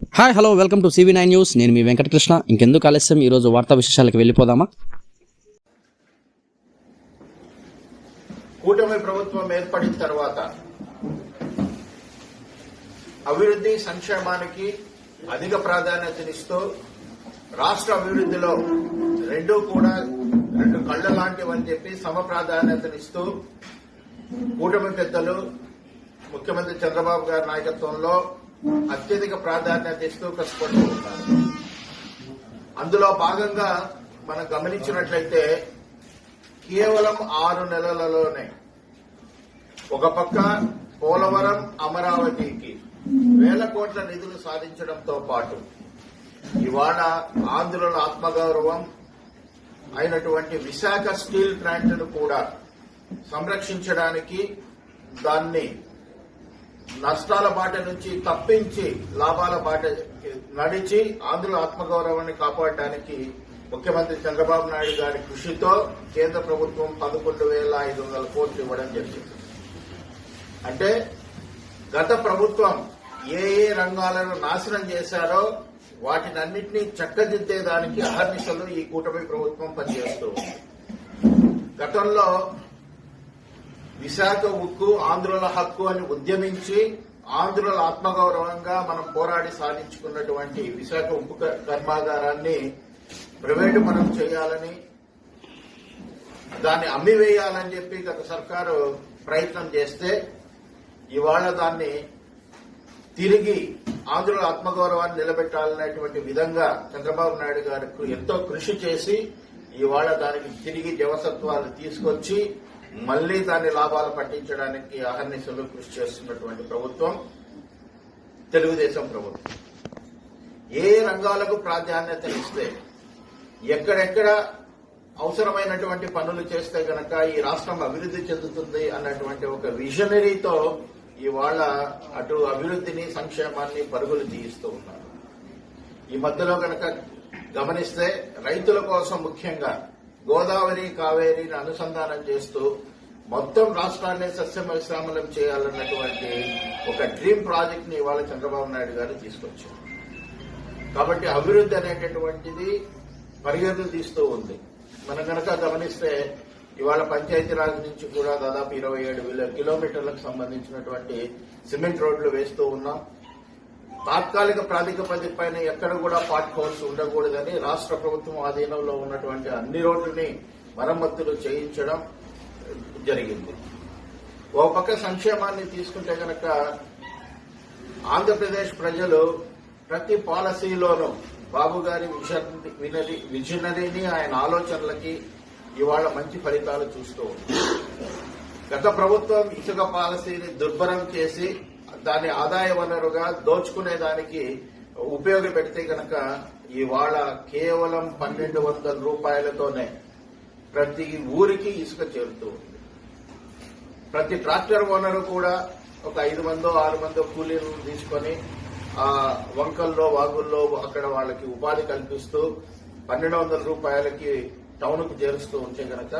Hi hello welcome to CV nine news నేను మీ వెంకటకృష్ణ. ఇంకెందుకు ఆలస్యం? ఈరోజు వార్తా విశేషాలకు వెళ్ళిపోదామా? కూటమి ప్రభుత్వం ఏర్పడిన తర్వాత అభివృద్ధి సంక్షేమానికి అధిక ప్రాధాన్యతనిస్తూ రాష్ట్ర అభివృద్ధిలో రెండు కూడా రెండు కళ్ళ లాంటివని చెప్పి సమ ప్రాధాన్యతనిస్తూ కూటమి పెద్దలు ముఖ్యమంత్రి చంద్రబాబు గారి నాయకత్వంలో అత్యధిక ప్రాధాన్యత ఇస్తూ కష్టపడుతూ ఉంటారు. అందులో భాగంగా మనం గమనించినట్లయితే కేవలం ఆరు నెలలలోనే ఒక పక్క పోలవరం అమరావతికి వేల కోట్ల నిధులు సాధించడంతో పాటు ఇవాళ ఆంధ్రుల ఆత్మగౌరవం అయినటువంటి విశాఖ స్టీల్ ప్లాంట్ను కూడా సంరక్షించడానికి దాన్ని నష్టాల బాట నుంచి తప్పించి లాభాల బాట నడిచి ఆంధ్రుల ఆత్మగౌరవాన్ని కాపాడడానికి ముఖ్యమంత్రి చంద్రబాబు నాయుడు గారి కృషితో కేంద్ర ప్రభుత్వం పదకొండు వేల ఐదు వందల కోట్లు ఇవ్వడం జరిగింది. అంటే గత ప్రభుత్వం ఏ ఏ రంగాలను నాశనం చేశారో వాటినన్నింటినీ చక్కదిద్దేదానికి అహర్నిశలు ఈ కూటమి ప్రభుత్వం పనిచేస్తూ ఉంది. గతంలో విశాఖ ఉక్కు ఆంధ్రుల హక్కు అని ఉద్యమించి ఆంధ్రుల ఆత్మగౌరవంగా మనం పోరాడి సాధించుకున్నటువంటి విశాఖ ఉక్కు కర్మాగారాన్ని ప్రైవేటు మనం చేయాలని దాన్ని అమ్మివేయాలని చెప్పి గత సర్కారు ప్రయత్నం చేస్తే ఇవాళ దాన్ని తిరిగి ఆంధ్రుల ఆత్మగౌరవాన్ని నిలబెట్టాలనేటువంటి విధంగా చంద్రబాబు నాయుడు గారికి ఎంతో కృషి చేసి ఇవాళ దానికి తిరిగి జవసత్వాలు తీసుకొచ్చి మళ్ళీ దాన్ని లాభాలు పట్టించడానికి అహర్నిశలు కృషి చేస్తున్నటువంటి ప్రభుత్వం తెలుగుదేశం ప్రభుత్వం. ఏ రంగాలకు ప్రాధాన్యత ఇస్తే ఎక్కడెక్కడ అవసరమైనటువంటి పనులు చేస్తే గనక ఈ రాష్ట్రం అభివృద్ధి చెందుతుంది అన్నటువంటి ఒక విజనరీతో ఇవాళ అటు అభివృద్ధిని సంక్షేమాన్ని పరుగులు తీయిస్తూ ఉన్నారు. ఈ మధ్యలో గనక గమనిస్తే రైతుల కోసం ముఖ్యంగా గోదావరి కావేరిని అనుసంధానం చేస్తూ మొత్తం రాష్ట్రాన్ని సస్యశ్యామలం చేయాలన్నటువంటి ఒక డ్రీమ్ ప్రాజెక్ట్ని ఇవాళ చంద్రబాబు నాయుడు గారు తీసుకొచ్చారు. కాబట్టి అభివృద్ధి అనేటటువంటిది పరిగణలు తీస్తూ ఉంది. మనం కనుక గమనిస్తే ఇవాళ పంచాయతీరాజ్ నుంచి కూడా దాదాపు ఇరవై ఏడు వేల కిలోమీటర్లకు సంబంధించినటువంటి సిమెంట్ రోడ్లు వేస్తూ ఉన్నాం. తాత్కాలిక ప్రాతిపదికపైన ఎక్కడ కూడా పాటుకోవాల్సి హోల్స్ ఉండకూడదని రాష్ట్ర ప్రభుత్వం ఆధీనంలో ఉన్నటువంటి అన్ని రోడ్లని మరమ్మతులు చేయించడం జరిగింది. ఓ పక్క సంక్షేమాన్ని తీసుకుంటే కనుక ఆంధ్రప్రదేశ్ ప్రజలు ప్రతి పాలసీలోనూ బాబు గారి విజన్- విజనరీని ఆయన ఆలోచనలకి ఇవాళ మంచి ఫలితాలు చూస్తూ గత ప్రభుత్వం ఇసుక పాలసీని దుర్భరం చేసి దాన్ని ఆదాయ వనరుగా దోచుకునే దానికి ఉపయోగపెడితే కనుక ఇవాళ కేవలం పన్నెండు వందల రూపాయలతోనే ప్రతి ఊరికి ఇసుక చేరుతూ ఉంది. ప్రతి ట్రాక్టర్ ఓనరు కూడా ఒక ఐదు మందో ఆరు మందో కూలీలను తీసుకొని ఆ వంకల్లో వాగుల్లో అక్కడ వాళ్ళకి ఉపాధి కల్పిస్తూ పన్నెండు వందల రూపాయలకి టౌన్కు చేరుస్తూ ఉంటే కనుక